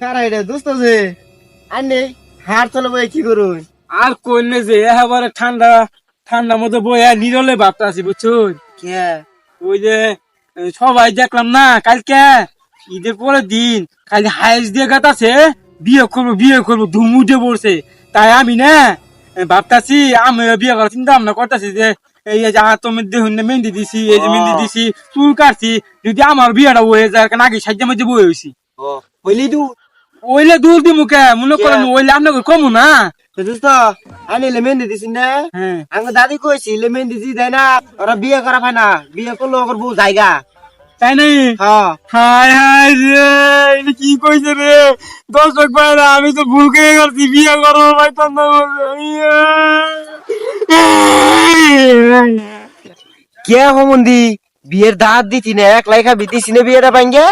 কারা এটা দোস্ত যে। আনে হার চলে বই কি করুন? আর কইলে যে একেবারে ঠান্ডা ঠান্ডা মতো বইয়া নিরলে ভাবটা আছি বুঝছুন কে? ওই যে সবাই দেখলাম না কালকে ঈদের পরের দিন খালি হাইস দিয়ে গাতাছে বিয়ে করব বিয়ে করব ধুম উঠে পড়ছে। তাই আমি না ভাবতাছি আমি বিয়ে করার চিন্তা ভাবনা করতেছি যে এই যে তুমি দেখুন না মেহেন্দি দিছি এই যে মেহেন্দি দিছি চুল কাটছি যদি আমার বিয়েটা হয়ে যায় আগে সাজ্জা মাঝে বই হয়েছি ও বলি তু ওইলে দূর দি মুখে মনে করেন ওইলে আপনাকে কমু না? দোস্ত আনি লেমেন দিছিস না। হ্যাঁ। আমি দাদি কইছি লেমেন দিছি তাই না ওরা বিয়ে করা পায় না। বিয়ে করল ওর বউ জায়গা। তাই নাই? হ্যাঁ। হাই হাই রে এটা কি কইছে রে? দর্শক ভাইরা আমি তো ভুল করে করছি বিয়ে করব পাইতাম না কে হমন্দি বিয়ের দাঁত দিতি না এক লাইখা বিতিছি না বিয়েটা পাইঙ্গে